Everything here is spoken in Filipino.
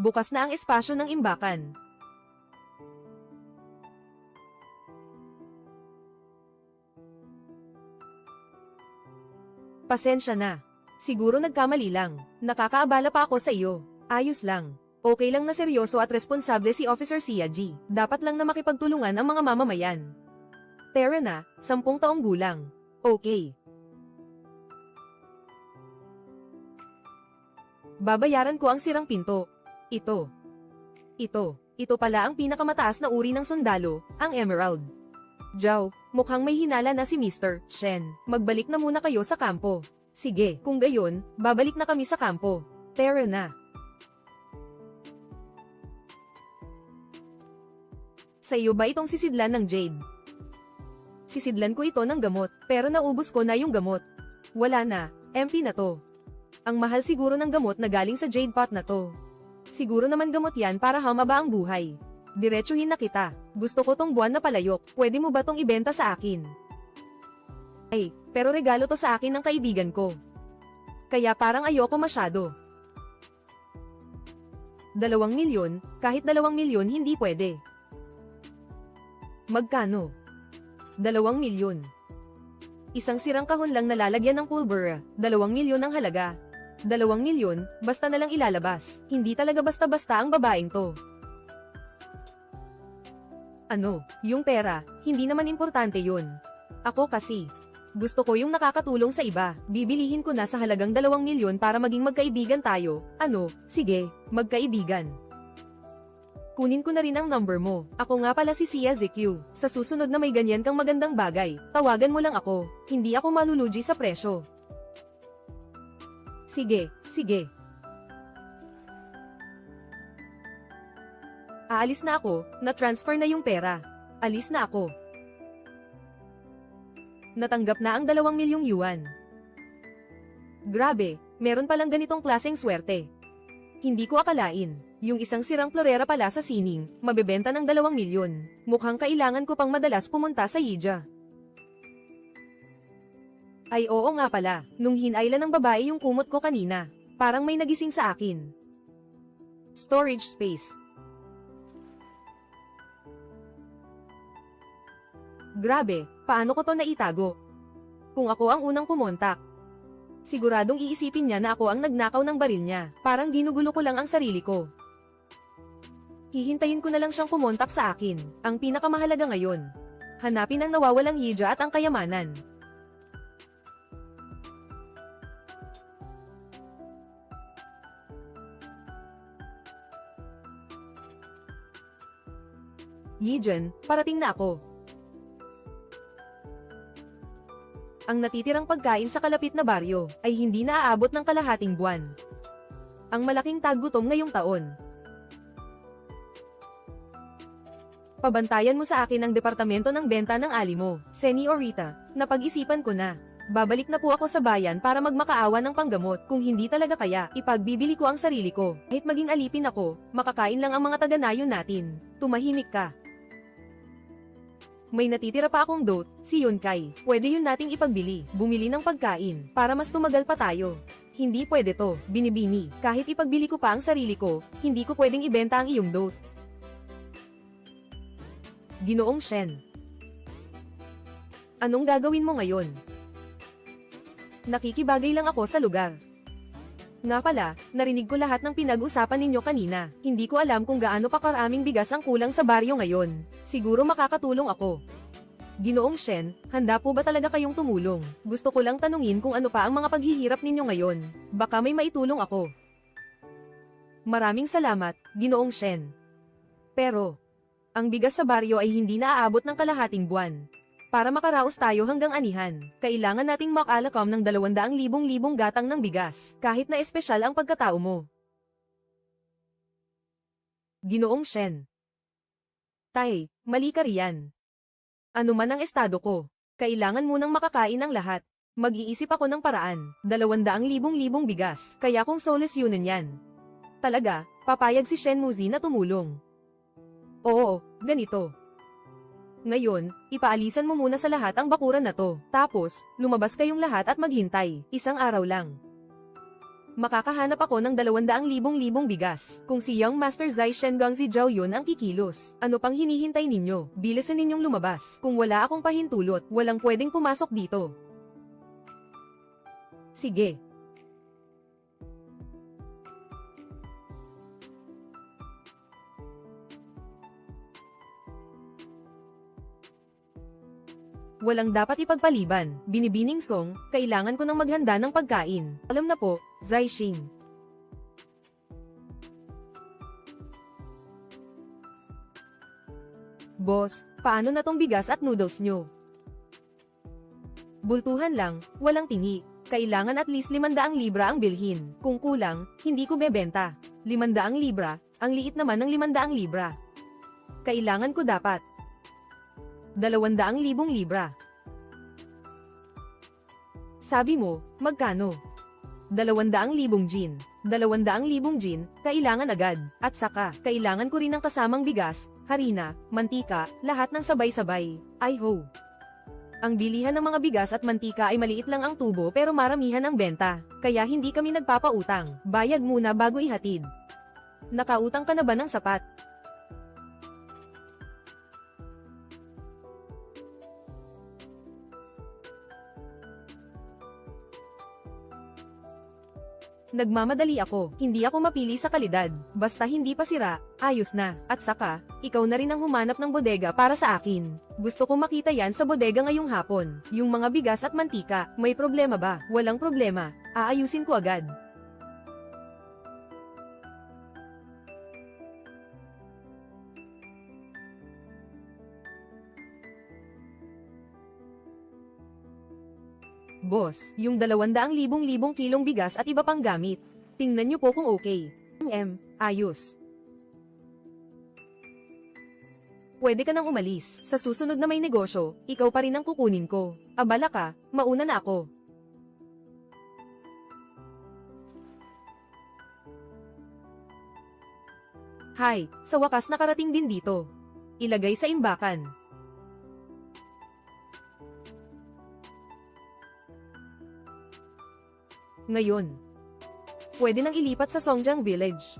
Bukas na ang espasyo ng imbakan. Pasensya na. Siguro nagkamali lang. Nakakaabala pa ako sa iyo. Ayos lang. Okay lang na seryoso at responsable si Officer Sia G. Dapat lang na makipagtulungan ang mga mamamayan. Tara na, sampung taong gulang. Okay. Babayaran ko ang sirang pinto. Ito. Ito. Ito pala ang pinakamataas na uri ng sundalo, ang Emerald. Jow, mukhang may hinala na si Mr. Shen. Magbalik na muna kayo sa kampo. Sige, kung gayon, babalik na kami sa kampo. Tara na. Sa iyo ba itong sisidlan ng Jade? Sisidlan ko ito ng gamot, pero naubos ko na yung gamot. Wala na, empty na to. Ang mahal siguro ng gamot na galing sa Jade pot na to. Siguro naman gamot yan para hamaba ang buhay. Diretsuhin na kita. Gusto ko tong buwan na palayok. Pwede mo ba tong ibenta sa akin? Ay, pero regalo to sa akin ng kaibigan ko. Kaya parang ayoko masyado. Dalawang milyon, kahit dalawang milyon hindi pwede. Magkano? Dalawang milyon. Isang sirang kahon lang nalalagyan ng pulbura, dalawang milyon ang halaga. Dalawang milyon, basta na lang ilalabas. Hindi talaga basta-basta ang babaeng to. Ano, yung pera, hindi naman importante yun. Ako kasi, gusto ko yung nakakatulong sa iba. Bibilihin ko na sa halagang dalawang milyon para maging magkaibigan tayo. Ano, sige, magkaibigan. Kunin ko na rin ang number mo. Ako nga pala si Sia ZQ. Sa susunod na may ganyan kang magandang bagay, tawagan mo lang ako. Hindi ako malulugi sa presyo. Sige, sige. Aalis na ako, na-transfer na yung pera. Alis na ako. Natanggap na ang dalawang milyong yuan. Grabe, meron palang ganitong klaseng swerte. Hindi ko akalain, yung isang sirang florera pala sa sining, mabebenta ng dalawang milyon. Mukhang kailangan ko pang madalas pumunta sa Yija. Ay oo nga pala, nung hinayla ng babae yung kumot ko kanina, parang may nagising sa akin. Storage space. Grabe, paano ko to naitago? Kung ako ang unang pumontak. Siguradong iisipin niya na ako ang nagnakaw ng baril niya, parang ginugulo ko lang ang sarili ko. Hihintayin ko na lang siyang pumontak sa akin, ang pinakamahalaga ngayon. Hanapin ang nawawalang yidya at ang kayamanan. Yijen, parating na ako. Ang natitirang pagkain sa kalapit na baryo ay hindi na aabot ng kalahating buwan. Ang malaking taggutom ngayong taon. Pabantayan mo sa akin ang departamento ng benta ng alimo, Seniorita, napag-isipan ko na. Babalik na po ako sa bayan para magmakaawa ng panggamot. Kung hindi talaga kaya, ipagbibili ko ang sarili ko. Kahit maging alipin ako, makakain lang ang mga taga-nayon natin. Tumahimik ka. May natitira pa akong dote, si Yunkai. Pwede yun nating ipagbili, bumili ng pagkain, para mas tumagal pa tayo. Hindi pwede to, binibini. Kahit ipagbili ko pa ang sarili ko, hindi ko pwedeng ibenta ang iyong dote. Ginoong Shen. Anong gagawin mo ngayon? Nakikibagay lang ako sa lugar. Nga pala, narinig ko lahat ng pinag-usapan ninyo kanina. Hindi ko alam kung gaano pa karaming bigas ang kulang sa baryo ngayon. Siguro makakatulong ako. Ginoong Shen, handa po ba talaga kayong tumulong? Gusto ko lang tanungin kung ano pa ang mga paghihirap ninyo ngayon. Baka may maitulong ako. Maraming salamat, Ginoong Shen. Pero, ang bigas sa baryo ay hindi naaabot ng kalahating buwan. Para makaraos tayo hanggang anihan, kailangan nating makalakom ng 200,000 libong gatang ng bigas, kahit na espesyal ang pagkatao mo. Ginoong Shen. Tay, mali ka riyan. Ano man ang estado ko, kailangan munang makakain ang lahat. Mag-iisip ako ng paraan, 200,000 libong bigas, kaya kung solusyonan yan. Talaga, papayag si Shen Muzi na tumulong. Oo, ganito. Ngayon, ipaalisan mo muna sa lahat ang bakuran na to. Tapos, lumabas kayong lahat at maghintay. Isang araw lang. makakahanap ako ng 200,000 bigas. Kung si Young Master Zai Shengang si Zhao Yun ang kikilos, ano pang hinihintay ninyo? Bilisan ninyong lumabas. Kung wala akong pahintulot, walang pwedeng pumasok dito. Sige. Walang dapat ipagpaliban. Binibining song, kailangan ko nang maghanda ng pagkain. Alam na po, Zai Xing. Boss, paano na tong bigas at noodles nyo? Bultuhan lang, walang tingi. Kailangan at least 500 libra ang bilhin. Kung kulang, hindi ko bebenta. 500 libra, ang liit naman ng 500 libra. Kailangan ko dapat 200,000 libra. Sabi mo, magkano? 200,000 jin. 200,000 jin, kailangan agad. At saka, kailangan ko rin ng kasamang bigas, harina, mantika, lahat ng sabay-sabay. I ho. Ang bilihan ng mga bigas at mantika ay maliit lang ang tubo pero maramihan ang benta. Kaya hindi kami nagpapautang. Bayad muna bago ihatid. Nakautang ka na ba ng sapat? Nagmamadali ako, hindi ako mapili sa kalidad. Basta hindi pa sira, ayos na. At saka, ikaw na rin ang humanap ng bodega para sa akin. Gusto kong makita yan sa bodega ngayong hapon. Yung mga bigas at mantika, may problema ba? Walang problema. Aayusin ko agad. Boss, yung 200,000 libong kilong bigas at iba pang gamit. Tingnan niyo po kung okay. M, ayos. Pwede ka nang umalis. Sa susunod na may negosyo, ikaw pa rin ang kukunin ko. Abala ka, mauna na ako. Hay, sa wakas nakarating din dito. Ilagay sa imbakan. Ngayon, pwede nang ilipat sa Songjiang Village.